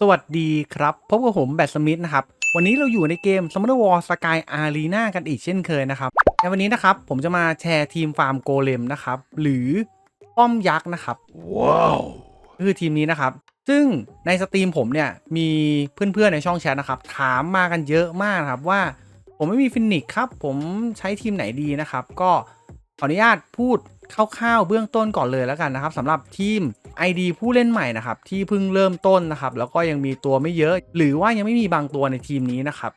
สวัสดีครับ พบกับผมแบทสมิธนะครับ วันนี้เราอยู่ในเกม Summoner War Sky Arena กันอีกเช่นเคยนะครับ ในวันนี้นะครับ ผมจะมาแชร์ทีมฟาร์มโกเลมนะครับ หรือป้อมยักษ์นะครับ ว้าวก็คือทีมนี้นะครับ ซึ่งในสตรีมผมเนี่ย มีเพื่อนๆในช่องแชทนะครับ ถามมากันเยอะมากนะครับว่า ผมไม่มีฟินิกส์ครับ ผมใช้ทีมไหนดีนะครับ ก็ขออนุญาตพูด คร่าวๆเบื้องต้นก่อนเลยแล้วกันนะครับสำหรับทีม ID ผู้เล่นใหม่นะครับที่เพิ่งเริ่มต้นนะครับแล้วก็ยังมีตัวไม่เยอะ หรือว่ายังไม่มีบางตัวในทีมนี้นะครับ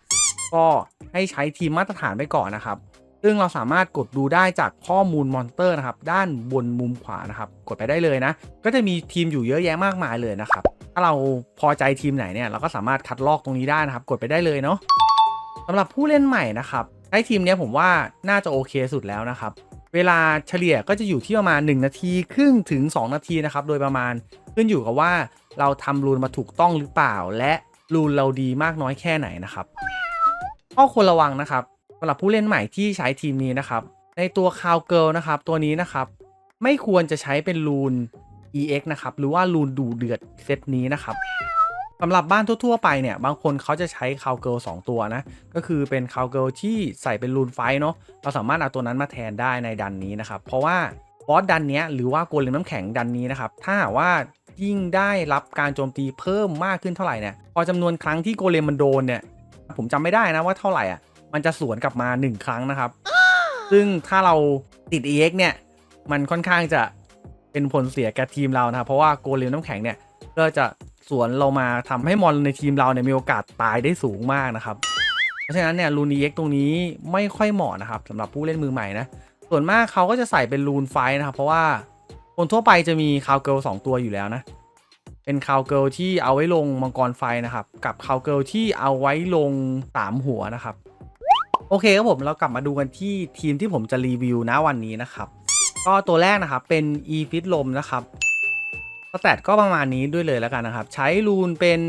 ก็ให้ใช้ทีมมาตรฐานไปก่อนนะครับ ซึ่งเราสามารถกดดูได้จากข้อมูลมอนเตอร์นะครับด้านบนมุมขวานะครับกดไปได้เลยนะ ก็จะมีทีมอยู่เยอะแยะมากมายเลยนะครับถ้าเราพอใจทีมไหนเนี่ยเราก็สามารถคัดลอกตรงนี้ได้นะครับ กดไปได้เลยเนาะสำหรับผู้เล่นใหม่นะครับใช้ทีมนี้ผมว่าน่าจะโอเคสุดแล้วนะครับ เวลาเฉลี่ยก็จะอยู่ที่ประมาณ 1 นาทีครึ่งถึง 2 นาทีนะครับ โดยประมาณขึ้นอยู่กับว่าเราทำรูนมาถูกต้องหรือเปล่า และรูนเราดีมากน้อยแค่ไหนนะครับข้อควรระวังนะครับสำหรับผู้เล่นใหม่ที่ใช้ทีมนี้นะครับ ในตัวคาวเกิลนะครับ ตัวนี้นะครับ ไม่ควรจะใช้เป็นรูน EX นะครับ หรือว่ารูนดูเดือดเซตนี้นะครับ สำหรับบ้านทั่วๆไปเนี่ย บางคนเขาจะใช้คาวเกิล2ตัวนะ ก็คือเป็นคาวเกิลที่ใส่เป็นรูนไฟเนาะเราสามารถเอาตัวนั้นมาแทนได้ในดันนี้นะครับ เพราะว่าบอสดันเนี้ยหรือว่าโกเลมน้ำแข็งดันนี้นะครับ ถ้าว่ายิ่งได้รับการโจมตีเพิ่มมากขึ้นเท่าไหร่เนี่ยพอจำนวนครั้งที่โกเลมมันโดนเนี่ยผมจำไม่ได้นะว่าเท่าไหร่อะมันจะสวนกลับมา 1 ครั้งนะครับ ซึ่งถ้าเราติด EX เนี่ยมันค่อนข้างจะเป็นผลเสียแก่ทีมเรานะครับเพราะว่าโกเลมน้ำแข็งเนี่ยก็จะ สวนเรามาทำให้มอนในทีมเราเนี่ยมีโอกาสตายได้สูงมากนะครับ เพราะฉะนั้นเนี่ยรูน EX ตรงนี้ไม่ค่อยเหมาะนะครับสำหรับผู้เล่นมือใหม่นะส่วนมากเขาก็จะใส่เป็นรูนไฟนะครับ เพราะว่าคนทั่วไปจะมีคาวเกิลสองตัวอยู่แล้วนะ เป็นคาวเกิลที่เอาไว้ลงมังกรไฟนะครับ กับคาวเกิลที่เอาไว้ลงสามหัวนะครับ โอเคครับผมเรากลับมาดูกันที่ทีมที่ผมจะรีวิวนะวันนี้นะครับ ก็ตัวแรกนะครับเป็น e f i t ลมนะครับ สแตทก็ประมาณนี้ด้วยเลยแล้วกันนะครับ ใช้รูนเป็น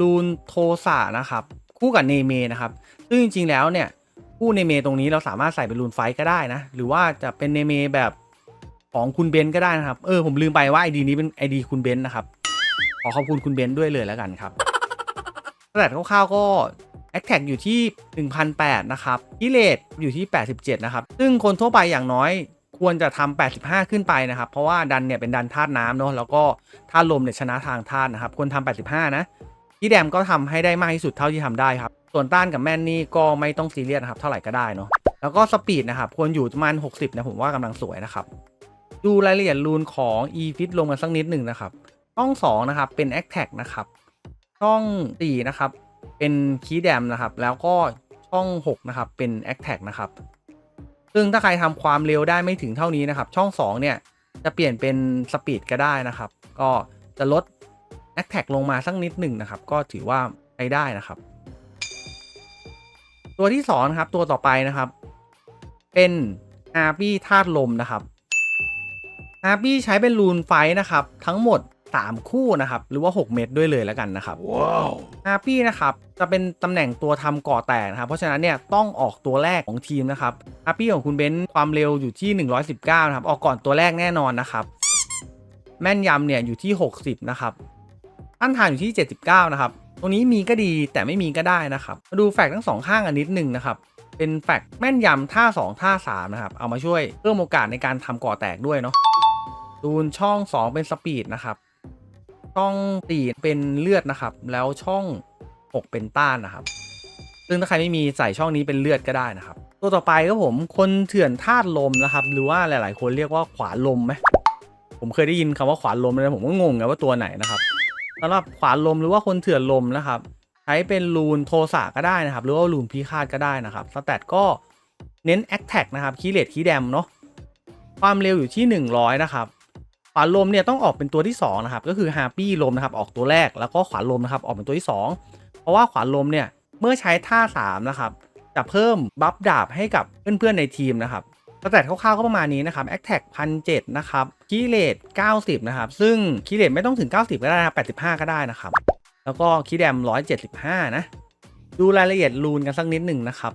รูนโทสะนะครับ คู่กับเนเมนะครับ ซึ่งจริงๆแล้วเนี่ยคู่เนเมตรงนี้เราสามารถใส่เป็นรูนไฟก็ได้นะ หรือว่าจะเป็นเนเมแบบของคุณเบนก็ได้นะครับ เออผมลืมไปว่าไอดีนี้เป็นไอดีคุณเบนนะครับ ขอขอบคุณคุณเบนด้วยเลยแล้วกันครับสแต่คร่าวๆก็แอคแท็กอยู่ที่ 1,008นะครับกิเลสอยู่ที่ 87 นะครับ ซึ่งคนทั่วไปอย่างน้อย ควรจะทำ85 ขึ้นไปนะครับ เพราะว่าดันเนี่ยเป็นดันธาตุน้ำเนาะแล้วก็ธาตุลมเนี่ยชนะทางธาตุนะครับควรทำ85 นะพี่แดมก็ทำให้ได้มากที่สุดเท่าที่ทำได้ครับ ส่วนต้านกับแม่นนี่ก็ไม่ต้องซีเรียสนะครับเท่าไหร่ก็ได้เนาะแล้วก็สปีดนะครับควรอยู่ประมาณ 60 นะผมว่ากำลังสวยนะครับดูรายละเอียดรูนของ e f i t ลงกันสักนิดหนึ่งนะครับช่อง2นะครับเป็น a c t a c นะครับช่อง4นะครับเป็นคีแดมนะครับแล้วก็ช่อง6นะครับเป็น a c t a c นะครับ ซึ่งถ้าใครทำความเร็วได้ไม่ถึงเท่านี้นะครับ ช่อง 2 เนี่ย จะเปลี่ยนเป็นสปีดก็ได้นะครับ ก็จะลด a c t a c ลงมาสักนิดหนึ่งนะครับ ก็ถือว่าใช้ได้นะครับ ตัวที่2นะครับ ตัวต่อไปนะครับ เป็นอาร์บี้ธาตุลมนะครับอาร์บี้ใช้เป็นรูนไฟนะครับ ทั้งหมด 3 คู่นะครับ หรือว่า 6 เม็ดด้วยเลยแล้วกันนะครับว้าวอาร์ปี้นะครับจะเป็นตำแหน่งตัวทำก่อแตกนะครับ เพราะฉะนั้นเนี่ยต้องออกตัวแรกของทีมนะครับอาร์ปี้ของคุณเบนซ์ความเร็วอยู่ที่ 119 นะครับ ออกก่อนตัวแรกแน่นอนนะครับ แม่นยำเนี่ยอยู่ที่ 60 นะครับต้านทานอยู่ที่ 79 นะครับ ตรงนี้มีก็ดีแต่ไม่มีก็ได้นะครับ มาดูแฟกต์ทั้งสองข้างกันนิดหนึ่งนะครับเป็นแฟกต์แม่นยำท่า 2 ท่า 3 นะครับ เอามาช่วยเพิ่มโอกาสในการทำก่อแตกด้วยเนาะดูนช่อง 2 เป็นสปีดนะครับ ช่องสี่เป็นเลือดนะครับ แล้วช่อง6เป็นต้านนะครับ ซึ่งถ้าใครไม่มีใส่ช่องนี้เป็นเลือดก็ได้นะครับ ตัวต่อไปก็ผมคนเถื่อนธาตุลมนะครับ หรือว่าหลายๆ คนเรียกว่าขวานลมไหมผมเคยได้ยินคำว่าขวานลมเลยผมก็งงไงว่าตัวไหนนะครับสำหรับขวานลมหรือว่าคนเถื่อนลมนะครับ ใช้เป็นรูนโทสะก็ได้นะครับ หรือว่ารูนพิฆาตก็ได้นะครับสแตทก็เน้นแอคแท็กนะครับคีเลตคีแดมเนาะความเร็วอยู่ที่ 100 นะครับ ขวานลมเนี่ยต้องออกเป็นตัวที่2นะครับก็คือฮาปี้ลมนะครับออกตัวแรกแล้วก็ขวานลมนะครับออกเป็นตัวที่ 2 เพราะว่าขวานลมเนี่ยเมื่อใช้ท่า3นะครับจะเพิ่มบัฟดาบให้กับเพื่อนๆในทีมนะครับสแตทคร่าวๆก็ประมาณนี้นะครับแอคแท็กพันเจ็ดนะครับคีเลต90 นะครับ ซึ่งคีเลตไม่ต้องถึง 90 ก็ได้นะครับ85 ก็ได้นะครับ แล้วก็คีแดม 175 นะ ดูรายละเอียดรูนกันสักนิดหนึ่งนะครับ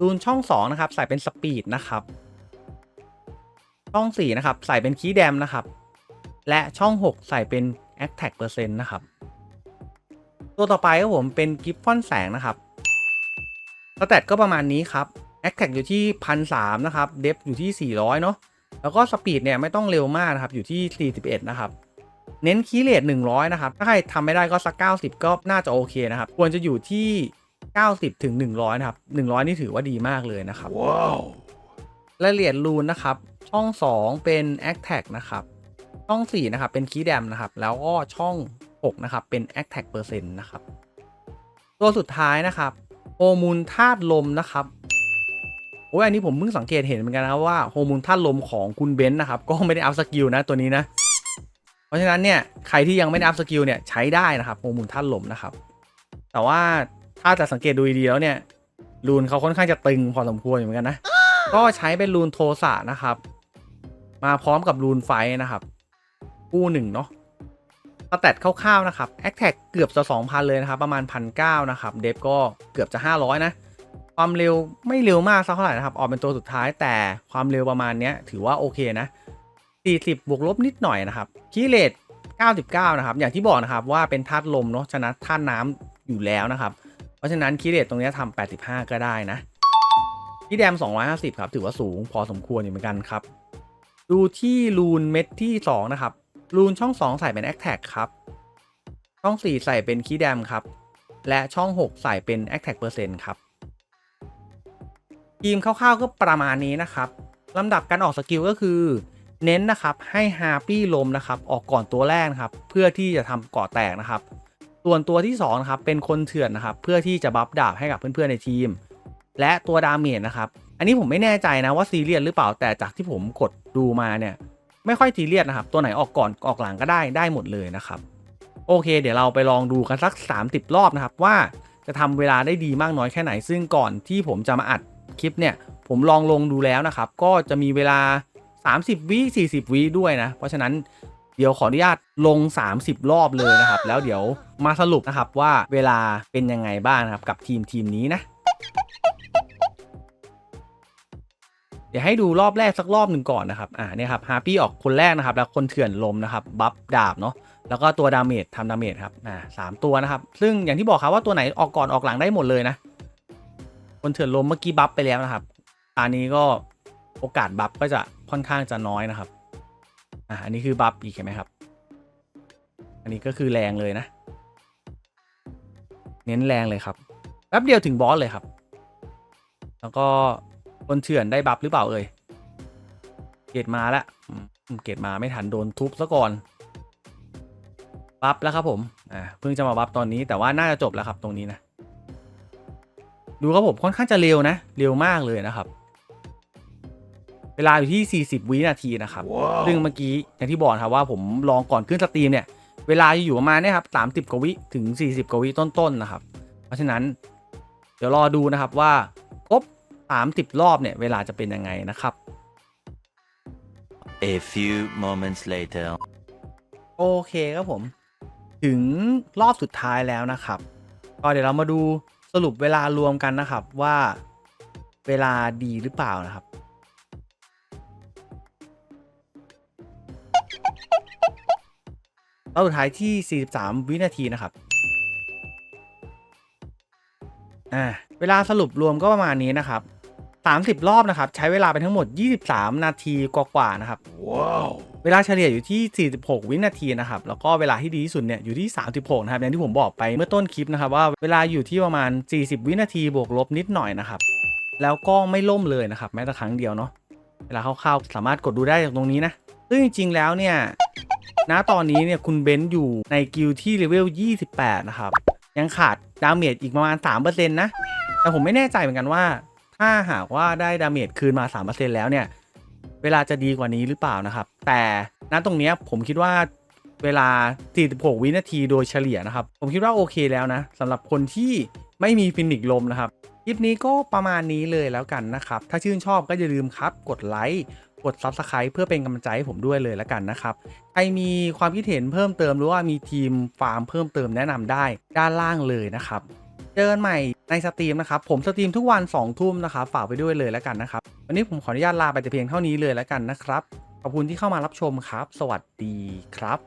รูนช่อง 2 นะครับ ใส่เป็นสปีดนะครับ ช่อง 4 นะครับ ใส่เป็นคีย์แดมนะครับ และช่อง 6 ใส่เป็น a t t a c k เปอร์เซ็นต์นะครับ ตัวต่อไปครับผมเป็นกิฟฟอนแสงนะครับสแตทก็ประมาณนี้ครับแอคแท็กอยู่ที่พันสามนะครับ เดฟอยู่ที่ 400 เนาะแล้วก็สปีดเนี่ยไม่ต้องเร็วมากนะครับ อยู่ที่ 41 นะครับ เน้นคีย์เลท100 นะครับ ถ้าใครทำไม่ได้ก็สัก 90 ก็น่าจะโอเคนะครับ ควรจะอยู่ที่ 90 ถึง 100 นะครับ 100 นี่ถือว่าดีมากเลยนะครับ ว้าว รายละเอียดรูนนะครับ ช่อง 2 เป็น a c t a g นะครับ ช่อง 4 นะครับ เป็นคีย์แดมนะครับ แล้วก็ช่อง 6 นะครับ เป็น a c t a g เปอร์เซ็นต์นะครับ ตัวสุดท้ายนะครับโฮมูลธาตุลมนะครับโอ้ยอันนี้ผมเพิ่งสังเกตเห็นเหมือนกันนะครับว่าโฮมูลธาตุลมของคุณเบนซ์นะครับ ก็ไม่ได้อัพสกิลนะตัวนี้นะ เพราะฉะนั้นเนี่ยใครที่ยังไม่ได้อัพสกิลเนี่ยใช้ได้นะครับโฮมูลธาตุลมนะครับ แต่ว่าถ้าจะสังเกตดูดีแล้วเนี่ยรูนเขาค่อนข้างจะตึงพอสมควรอยู่เหมือนกันนะ ก็ใช้เป็นรูนโทสะนะครับ มาพร้อมกับรูนไฟนะครับคู่หนึ่งเนาะสแตทคร่าวๆนะครับแอคแท็กเกือบจะ 2,000 เลยนะครับ ประมาณ 1,900 นะครับ เดฟก็เกือบจะ 500 นะ ความเร็วไม่เร็วมากสักเท่าไหร่นะครับ ออกเป็นตัวสุดท้ายแต่ความเร็วประมาณเนี้ยถือว่าโอเคนะ 40 บวกลบนิดหน่อยนะครับคีเลท99 นะครับ อย่างที่บอกนะครับว่าเป็นธาตุลมเนาะฉะนั้นธาตุน้ำอยู่แล้วนะครับ เพราะฉะนั้นคีเลทตรงเนี้ยทำ85 ก็ได้นะ ที่แดม 250 ครับ ถือว่าสูงพอสมควรอยู่เหมือนกันครับ ดูที่รูนเม็ดที่ 2 นะครับรูนช่อง 2 ใส่เป็น a c t a g ครับ ช่อง 4 ใส่เป็นคีย์แดมครับ และช่อง 6 ใส่เป็น a c t a g เปอร์เซ็นต์ครับ ทีมคร่าวๆก็ประมาณนี้นะครับลำดับการออกสกิลก็คือ เน้นนะครับให้ฮาปี้ลมนะครับออกก่อนตัวแรกนะครับ เพื่อที่จะทำเกาะแตกนะครับ ส่วนตัวที่2นะครับเป็นคนเถื่อนนะครับ เพื่อที่จะบัฟดาบให้กับเพื่อนๆในทีม และตัวดาเมจนะครับ อันนี้ผมไม่แน่ใจนะว่าซีเรียสหรือเปล่าแต่จากที่ผมกดดูมาเนี่ยไม่ค่อยซีเรียสนะครับ ตัวไหนออกก่อนออกหลังก็ได้ได้หมดเลยนะครับ โอเค เดี๋ยวเราไปลองดูกันสัก 30 รอบนะครับ ว่าจะทำเวลาได้ดีมากน้อยแค่ไหน ซึ่งก่อนที่ผมจะมาอัดคลิปเนี่ย ผมลองลงดูแล้วนะครับ ก็จะมีเวลา 30 วิ 40 วิด้วยนะ เพราะฉะนั้นเดี๋ยวขออนุญาตลง 30 รอบเลยนะครับ แล้วเดี๋ยวมาสรุปนะครับว่าเวลาเป็นยังไงบ้างนะครับกับทีมทีมนี้นะ ดี๋ยวให้ดูรอบแรกสักรอบหนึ่งก่อนนะครับ อ่าเนี่ยครับฮาปี้ออกคนแรกนะครับ แล้วคนเถื่อนลมนะครับ บัฟดาบเนาะ แล้วก็ตัวดาเมจทำดาเมจครับ อ่าสามตัวนะครับ ซึ่งอย่างที่บอกครับว่าตัวไหนออกก่อนออกหลังได้หมดเลยนะ คนเถื่อนลมเมื่อกี้บัฟไปแล้วนะครับ อันนี้ก็โอกาสบัฟก็จะค่อนข้างจะน้อยนะครับ อ่าอันนี้คือบัฟอีกเห็นไหมครับ อันนี้ก็คือแรงเลยนะ เน้นแรงเลยครับ แป๊บเดียวถึงบอสเลยครับ แล้วก็ คนเถื่อนได้บัฟหรือเปล่าเอ่ย เกตมาแล้วอืมเกตมาไม่ทันโดนทุบซะก่อน บัฟแล้วครับผม อ่า เพิ่งจะมาบัฟตอนนี้แต่ว่าน่าจะจบแล้วครับตรงนี้นะ ดูครับผมค่อนข้างจะเร็วนะ เร็วมากเลยนะครับ เวลาอยู่ที่ 40 วินาทีนะครับว้าวซึ่งเมื่อกี้อย่างที่บอกนะครับว่าผมลองก่อนขึ้นสตรีมเนี่ย เวลาอยู่ประมาณเนี่ยครับ30 กว่าวิถึง 40 กว่าวิต้นๆนะครับ เพราะฉะนั้น เดี๋ยวรอดูนะครับว่าครบ 30 รอบเนี่ย เวลาจะเป็นยังไงนะครับ A few moments later. โอเคครับผม ถึงรอบสุดท้ายแล้วนะครับ ก็เดี๋ยวเรามาดูสรุปเวลารวมกันนะครับว่าเวลาดีหรือเปล่านะครับ รอบสุดท้ายที่ 43 วินาทีนะครับอ่าเวลาสรุปรวมก็ประมาณนี้นะครับ 30 รอบนะครับ ใช้เวลาไปทั้งหมด 23 นาทีกว่าๆนะครับว้าวเวลาเฉลี่ยอยู่ที่ 46 วินาทีนะครับ แล้วก็เวลาที่ดีที่สุดเนี่ยอยู่ที่ 36 นะครับ อย่างที่ผมบอกไปเมื่อต้นคลิปนะครับว่าเวลาอยู่ที่ประมาณ 40 วินาทีบวกลบนิดหน่อยนะครับ แล้วก็ไม่ล่มเลยนะครับ แม้แต่ครั้งเดียวเนาะ เวลาคร่าวๆสามารถกดดูได้จากตรงนี้นะ ซึ่งจริงๆ แล้วเนี่ย ณ ตอนนี้เนี่ยคุณเบนซ์อยู่ในกิลด์ที่เลเวล 28 นะครับ ยังขาดดาเมจอีกประมาณ 3%นะ แต่ผมไม่แน่ใจเหมือนกันว่า ถ้าหากว่าได้ดาเมจคืนมา 3%แล้วเนี่ย เวลาจะดีกว่านี้หรือเปล่านะครับ แต่ณตรงนี้ผมคิดว่าเวลา 46 วินาทีโดยเฉลี่ยนะครับ ผมคิดว่าโอเคแล้วนะสำหรับคนที่ไม่มีฟินิกลมนะครับ คลิปนี้ก็ประมาณนี้เลยแล้วกันนะครับ ถ้าชื่นชอบก็อย่าลืมครับ กดไลค์ กด Subscribe เพื่อเป็นกำลังใจให้ผมด้วยเลยแล้วกันนะครับ ใครมีความคิดเห็นเพิ่มเติมหรือว่ามีทีมฟาร์มเพิ่มเติมแนะนำได้ด้านล่างเลยนะครับ เจอกันใหม่ในสตรีมนะครับ ผมสตรีมทุกวัน2ทุ่มนะครับฝากไปด้วยเลยแล้วกันนะครับ วันนี้ผมขออนุญาตลาไปแต่เพียงเท่านี้เลยแล้วกันนะครับ ขอบคุณที่เข้ามารับชมครับ สวัสดีครับ